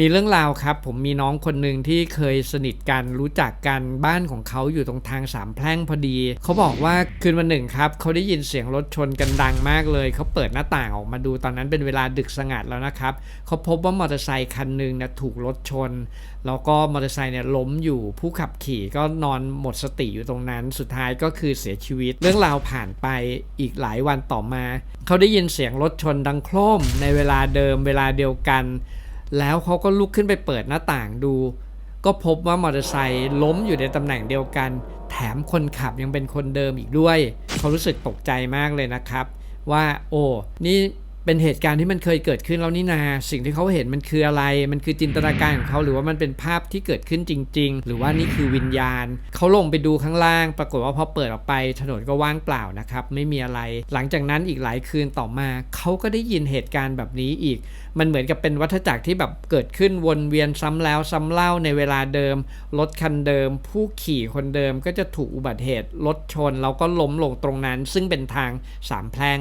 มีเรื่องราวครับ ผมมีน้องคนหนึ่งที่เคยสนิทกันรู้จักกันบ้านของเขาอยู่ตรงทางสามแพร่งพอดี เขาบอกว่าคืนวันหนึ่งครับเขาได้ยินเสียงรถชนกันดังมากเลย เขาเปิดหน้าต่างออกมาดูตอนนั้นเป็นเวลาดึกสงัดแล้วนะครับเขาพบว่ามอเตอร์ไซค์คันหนึ่งเนี่ยถูกรถชน แล้วก็มอเตอร์ไซค์เนี่ยล้มอยู่ผู้ขับขี่ก็นอนหมดสติอยู่ตรงนั้น สุดท้ายก็คือเสียชีวิต เรื่องราวผ่านไปอีกหลายวันต่อมา เขาได้ยินเสียงรถชนดังโครมในเวลาเดิมเวลาเดียวกัน แล้วเขาก็ลุกขึ้นไปเปิดหน้าต่างดู ก็พบว่ามอเตอร์ไซค์ล้มอยู่ในตำแหน่งเดียวกัน แถมคนขับยังเป็นคนเดิมอีกด้วย เขารู้สึกตกใจมากเลยนะครับ ว่าโอ้นี่ เป็นเหตุการณ์ที่มันเคยเกิดขึ้นแล้วนี่นา สิ่งที่เขาเห็นมันคืออะไร มันคือจินตนาการของเขาหรือว่ามันเป็นภาพที่เกิดขึ้นจริง ๆ หรือว่านี่คือวิญญาณ เขาลงไปดูข้างล่าง ปรากฏว่าพอเปิดออกไปถนนก็ว่างเปล่านะครับ ไม่มีอะไร หลังจากนั้นอีกหลายคืนต่อมา เขาก็ได้ยินเหตุการณ์แบบนี้อีก มันเหมือนกับเป็นวัฏจักรที่แบบเกิดขึ้นวนเวียนซ้ำแล้วซ้ำเล่าในเวลาเดิม รถคันเดิม ผู้ขี่คนเดิมก็จะถูกอุบัติเหตุรถชนแล้วก็ล้มลงตรงนั้น ซึ่งเป็นทางสามแพร่ง